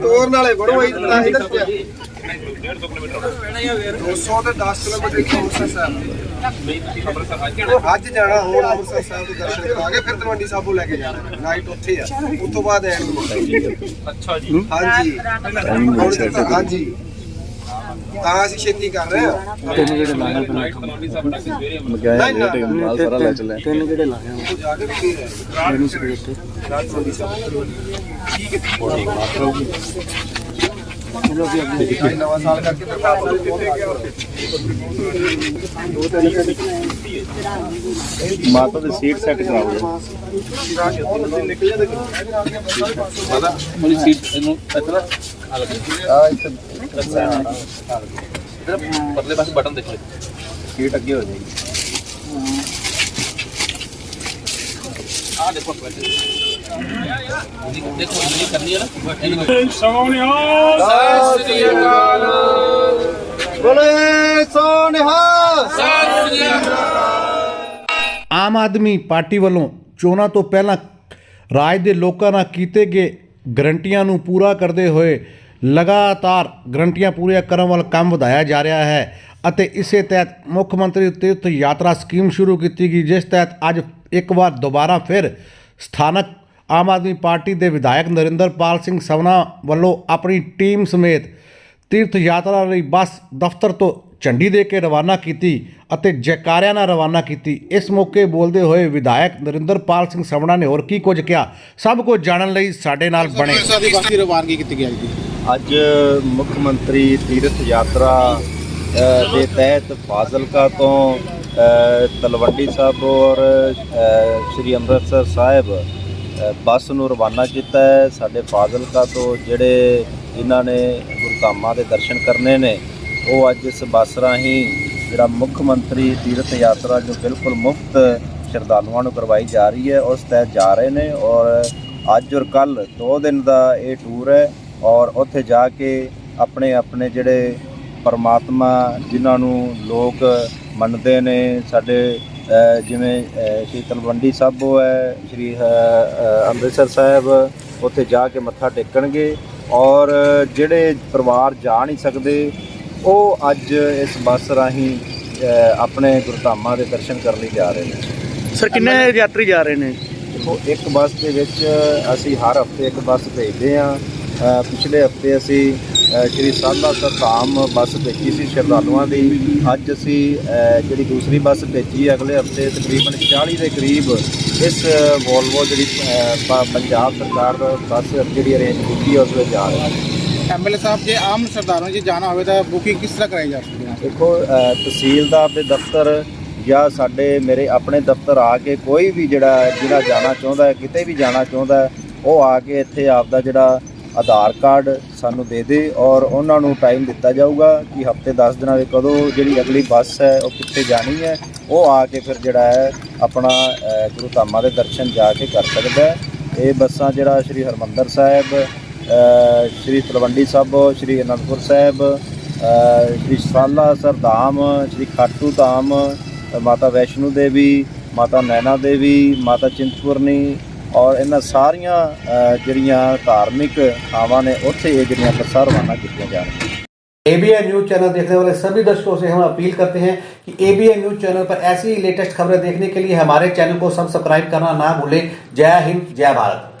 ਤੋਰਨ ਵਾਲੇ ਬੜੋ ਇਹ ਤਾਂ ਹੀ ਦੱਸਿਆ। 200 ਤੇ 10 ਕਿਲੋਮੀਟਰ ਇੱਕ ਅੰਮ੍ਰਿਤਸਰ ਸਾਹਿਬ ਅੱਜ ਜਾਣਾ ਹੁਣ ਅੰਮ੍ਰਿਤਸਰ ਸਾਹਿਬ ਦੇ ਦਰਸ਼ਨ ਕਰਾ ਕੇ ਫਿਰ ਤਲਵੰਡੀ ਸਾਬੋ ਲੈ ਕੇ ਜਾਣਾ। ਨਾਈਟ ਉੱਥੇ ਆ। ਉਸ ਤੋਂ ਬਾਅਦ ਐਂਡ ਨੂੰ। ਅੱਛਾ ਜੀ। ਹਾਂਜੀ। ਹੁਣ ਤੱਕ ਹਾਂਜੀ। ਤਾਂ ਅਸੀਂ ਛੇਤੀ ਕਰ ਰਹੇ ਹਾਂ। ਤਿੰਨ ਜਿਹੜੇ ਲਾਇਆ ਨਾ। ਮਾਲ ਸਾਰਾ ਲੈ ਚੱਲੇ ਤਿੰਨ ਜਿਹੜੇ ਲਾਇਆ ਜਾ ਕੇ ਵੀ ਹੈ? ਮੈਨੂੰ ਸਵੇਰ ਤੇ। ਰਾਤ ਤਲਵੰਡੀ ਸਾਹਿਬ ਚਲੋ ਵੀ ਅੱਗੇ ਨਵਾਂ ਸਾਲ ਕਰਕੇ ਦਰਬਾਰ ਸਾਹਿਬ ਪਹੁੰਚ ਗਿਆ ਮਾਤਾ ਦੇ ਸੀਟ ਸੈੱਟ ਕਰਾਓ ਮੇਰੀ ਸੀਟ ਇਹਨੂੰ ਇਤਨਾ ਆ ਇੱਥੇ ਇਧਰ ਪਾਸੇ ਬਟਨ ਦੇਖੋ ਸੀਟ ਅੱਗੇ ਹੋ ਜਾਏਗੀ ਆ ਦੇਖੋ ਦੇਖੋ ਇਹ ਕਰਨੀ ਹੈ ਨਾ ਇਹਨੂੰ ਸਤਿ ਸ੍ਰੀ ਅਕਾਲ ਬੋਲੇ ਸੋਨਿਹਾ ਆਮ ਆਦਮੀ ਪਾਰਟੀ ਵੱਲੋਂ ਚੋਣਾਂ ਤੋਂ ਪਹਿਲਾਂ ਰਾਜ ਦੇ ਲੋਕਾਂ ਨਾਲ ਕੀਤੇ ਗਏ ਗਰੰਟੀਆਂ ਨੂੰ ਪੂਰਾ ਕਰਦੇ ਹੋਏ ਲਗਾਤਾਰ ਗਰੰਟੀਆਂ ਪੂਰੀਆਂ ਕਰਨ ਵੱਲ ਕੰਮ ਵਧਾਇਆ ਜਾ ਰਿਹਾ ਹੈ ਅਤੇ ਇਸੇ ਤਹਿਤ ਮੁੱਖ ਮੰਤਰੀ ਤੀਰਥ ਯਾਤਰਾ ਸਕੀਮ ਸ਼ੁਰੂ ਕੀਤੀ ਗਈ, ਜਿਸ ਤਹਿਤ ਅੱਜ ਇੱਕ ਵਾਰ ਦੁਬਾਰਾ ਫਿਰ ਸਥਾਨਕ ਆਮ ਆਦਮੀ ਪਾਰਟੀ ਦੇ ਵਿਧਾਇਕ ਨਰਿੰਦਰਪਾਲ ਸਿੰਘ ਸਵਨਾ ਵੱਲੋਂ ਆਪਣੀ ਟੀਮ ਸਮੇਤ ਤੀਰਥ ਯਾਤਰਾ ਲਈ ਬੱਸ, ਦਫ਼ਤਰ ਤੋਂ ਝੰਡੀ ਦੇ ਕੇ ਰਵਾਨਾ ਕੀਤੀ ਅਤੇ ਜੈਕਾਰਿਆਂ ਨਾਲ ਰਵਾਨਾ ਕੀਤੀ। ਇਸ ਮੌਕੇ ਬੋਲਦੇ ਹੋਏ ਵਿਧਾਇਕ ਨਰਿੰਦਰਪਾਲ ਸਿੰਘ ਸਵਣਾ ਨੇ ਹੋਰ ਕੀ ਕੁਝ ਕਿਹਾ? ਸਭ ਕੁਝ ਜਾਣਨ ਲਈ ਸਾਡੇ ਨਾਲ ਬਣੇ। ਅੱਜ ਮੁੱਖ ਮੰਤਰੀ ਤੀਰਥ ਯਾਤਰਾ ਦੇ ਤਹਿਤ ਫਾਜ਼ਿਲਕਾ ਤੋਂ ਤਲਵੰਡੀ ਸਾਹਿਬ ਔਰ ਸ੍ਰੀ ਅੰਮ੍ਰਿਤਸਰ ਸਾਹਿਬ ਬੱਸ ਨੂੰ ਰਵਾਨਾ ਕੀਤਾ ਹੈ। ਸਾਡੇ ਫਾਜ਼ਿਲਕਾ ਤੋਂ ਜਿਹੜੇ ਜਿਨ੍ਹਾਂ ਨੇ ਗੁਰਧਾਮਾਂ ਦੇ ਦਰਸ਼ਨ ਕਰਨੇ ਨੇ, ਉਹ ਅੱਜ ਇਸ ਬੱਸ ਰਾਹੀਂ ਜਿਹੜਾ ਮੁੱਖ ਮੰਤਰੀ ਤੀਰਥ ਯਾਤਰਾ ਜੋ ਬਿਲਕੁਲ ਮੁਫਤ ਸ਼ਰਧਾਲੂਆਂ ਨੂੰ ਕਰਵਾਈ ਜਾ ਰਹੀ ਹੈ, ਉਸ ਤਹਿਤ ਜਾ ਰਹੇ ਨੇ ਔਰ ਅੱਜ ਔਰ ਕੱਲ ਦੋ ਦਿਨ ਦਾ ਇਹ ਟੂਰ ਹੈ। ਔਰ ਉੱਥੇ ਜਾ ਕੇ ਆਪਣੇ ਆਪਣੇ ਜਿਹੜੇ ਪਰਮਾਤਮਾ ਜਿਨ੍ਹਾਂ ਨੂੰ ਲੋਕ ਮੰਨਦੇ ਨੇ ਸਾਡੇ ਜਿਵੇਂ ਸ਼੍ਰੀ ਤਲਵੰਡੀ ਸਾਬੋ ਹੈ ਸ਼੍ਰੀ ਅੰਮ੍ਰਿਤਸਰ ਸਾਹਿਬ ਉੱਥੇ ਜਾ ਕੇ ਮੱਥਾ ਟੇਕਣਗੇ ਔਰ ਜਿਹੜੇ ਪਰਿਵਾਰ ਜਾ ਨਹੀਂ ਸਕਦੇ ਉਹ ਅੱਜ ਇਸ ਬੱਸ ਰਾਹੀਂ ਆਪਣੇ ਗੁਰਧਾਮਾਂ ਦੇ ਦਰਸ਼ਨ ਕਰਨ ਲਈ ਜਾ ਰਹੇ ਨੇ। ਸਰ ਕਿੰਨੇ ਯਾਤਰੀ ਜਾ ਰਹੇ ਨੇ? ਦੇਖੋ ਇੱਕ ਬੱਸ ਦੇ ਵਿੱਚ ਅਸੀਂ ਹਰ ਹਫ਼ਤੇ ਇੱਕ ਬੱਸ ਭੇਜਦੇ ਅ, ਪਿਛਲੇ ਹਫ਼ਤੇ ਅਸੀਂ ਸ਼੍ਰੀ ਸਾਲਾ ਧਾਮ ਬੱਸ ਭੇਜੀ ਸੀ ਸ਼ਰਧਾਲੂਆਂ ਦੀ। ਅੱਜ ਅਸੀਂ ਜਿਹੜੀ ਦੂਸਰੀ ਬੱਸ ਭੇਜੀ ਹੈ ਅਗਲੇ ਹਫ਼ਤੇ ਤਕਰੀਬਨ 40 ਦੇ ਕਰੀਬ ਇਸ ਵੋਲਵੋ ਜਿਹੜੀ ਪੰਜਾਬ ਸਰਕਾਰ ਬੱਸ ਜਿਹੜੀ ਅਰੇਂਜ ਕੀਤੀ ਉਸ ਵਿੱਚ ਜਾ ਰਹੇ ਹਾਂ। ਐਮਐਲਏ ਸਾਹਿਬ ਜੇ ਆਮ ਸਰਦਾਰਾਂ ਜੀ ਜਾਣਾ ਹੋਵੇ ਤਾਂ ਬੁਕਿੰਗ ਕਿਸ ਤਰ੍ਹਾਂ ਕਰਾਈ ਜਾ ਸਕਦੀ ਹੈ? ਦੇਖੋ ਤਹਿਸੀਲਦਾਰ ਦੇ ਦਫ਼ਤਰ ਜਾਂ ਸਾਡੇ ਮੇਰੇ ਆਪਣੇ ਦਫ਼ਤਰ ਆ ਕੇ ਕੋਈ ਵੀ ਜਿਹੜਾ ਜਿਹੜਾ ਜਾਣਾ ਚਾਹੁੰਦਾ ਹੈ ਕਿਤੇ ਵੀ ਜਾਣਾ ਚਾਹੁੰਦਾ ਹੈ ਉਹ ਆ ਕੇ ਇੱਥੇ ਆਪਦਾ ਜਿਹੜਾ ਆਧਾਰ ਕਾਰਡ ਸਾਨੂੰ ਦੇ ਦੇ ਔਰ ਉਹਨਾਂ ਨੂੰ ਟਾਈਮ ਦਿੱਤਾ ਜਾਊਗਾ ਕਿ ਹਫ਼ਤੇ 10 ਦਿਨਾਂ ਦੇ ਕਦੋਂ ਜਿਹੜੀ ਅਗਲੀ ਬੱਸ ਹੈ, ਉਹ ਕਿੱਥੇ ਜਾਣੀ ਹੈ, ਉਹ ਆ ਕੇ ਫਿਰ ਜਿਹੜਾ ਹੈ ਆਪਣਾ ਗੁਰੂ ਧਾਮਾਂ ਦੇ ਦਰਸ਼ਨ ਜਾ ਕੇ ਕਰ ਸਕਦਾ ਹੈ। ਇਹ ਬੱਸਾਂ ਜਿਹੜਾ ਸ਼੍ਰੀ ਹਰਮੰਦਰ ਸਾਹਿਬ ਸ਼੍ਰੀ ਤਲਵੰਡੀ ਸਾਬੋ ਸ਼੍ਰੀ ਅਨੰਦਪੁਰ ਸਾਹਿਬ ਸ਼੍ਰੀ ਸਾਲਾ ਸਰਧਾਮ, ਸ਼੍ਰੀ ਖਾਟੂ ਧਾਮ, ਮਾਤਾ ਵੈਸ਼ਨੂ ਦੇਵੀ, ਮਾਤਾ ਨੈਣਾ ਦੇਵੀ, ਮਾਤਾ ਚਿੰਤਪੁਰਨੀ ਔਰ ਇਹਨਾਂ ਸਾਰੀਆਂ ਅ, ਜਿਹੜੀਆਂ ਧਾਰਮਿਕ ਥਾਵਾਂ ਨੇ ਉੱਥੇ ਇਹ ਜਿਹੜੀਆਂ ਬੱਸਾਂ ਰਵਾਨਾ ਕੀਤੀਆਂ ਜਾ ਰਹੀਆਂ एबीएन न्यूज चैनल देखने वाले सभी दर्शकों से हम अपील करते हैं कि एबीएन न्यूज चैनल पर ऐसी ही लेटेस्ट खबरें देखने के लिए हमारे चैनल को सब्सक्राइब करना ना भूलें जय हिंद जय भारत